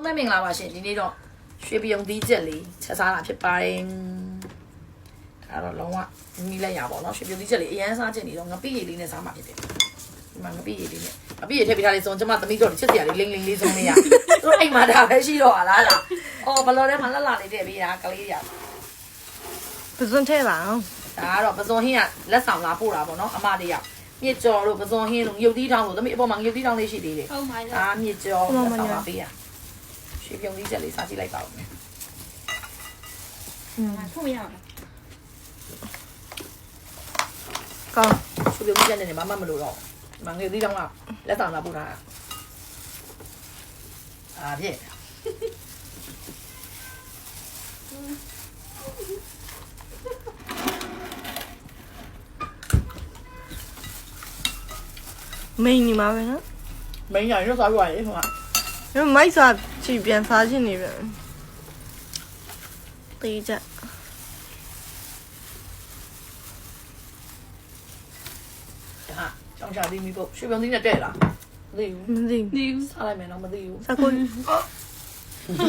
။မင်္ဂလာပါရှင်ဒီနေ့တော့ရွှေပြုံသီးချက်လေးချက်စားတာဖြစ်ပါတယ်။ဒါတော့လုံးဝနီးလိုက်ရပါတော့ရွှေပြုံသီးချက်လေးအရန်စားချက်နေတော့ငပိရည်လေးနဲ့စားမှဖြစ်တယ်။ဒီမှာငပိရည်လေးနဲ့အပိရည်ထည့်ပေးထားလေးစုံကျွန်မသမီးတို့ချက်စရာလေးလိမ့်လိမ့်လေးစုံလေးရ။သူအိမ်မှာဒါပဲရှိတော့ဟာလားလား။အော်ဘလော်ထဲမှာလှလှလေးထည့်ပေးတာကလေးရ။ပဇွန်ထဲပါအောင်။ဒါကတော့ပဇွန်ဟင်းကလက်ဆောင်လာပို့တာပေါ့နော်အမလေးရ။မြစ်ကျော်တို့ပဇွန်ဟင်းတို့ရုပ်သီးတောင်းတို့သမီးအပေါ်မှာရုပ်သီးတောင်းလေးရှိသေးတယ်။ဟုတ်ပါရဲ့။အာမြစ်ကျော်လက်ဆောင်လာပေးရ။ ရွှေပြုံလေးချက်လေးစားကြည့်လိုက်ပါဦးမယ်อืมထုတ်မရဘူးကောင်းရွှေပြုံလေးချက်နဲ့မမမလို့တော့ဒီမှာငွေသေးတောင်းကလက်ဆောင်လာပို့ထားတာအာပြည့်မိန်နေမှာပဲနော်မိန်ညာရွှေစားရွာရေးဟိုကမိုက်စား 去边发现里边，等一下。江西的米布，水瓶的在哪儿？米，啥来没弄？米布，啥坤？哈哈哈！哈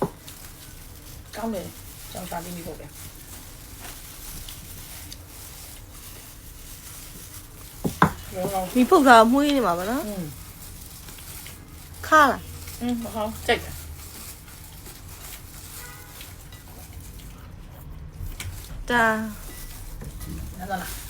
哈。讲 呗，讲啥的米布呗。 ဒီဖုတ်တာမှုင်းနေမှာပါနော်ခါလားอืมဟောကြိုက်တယ်ဒါနားလား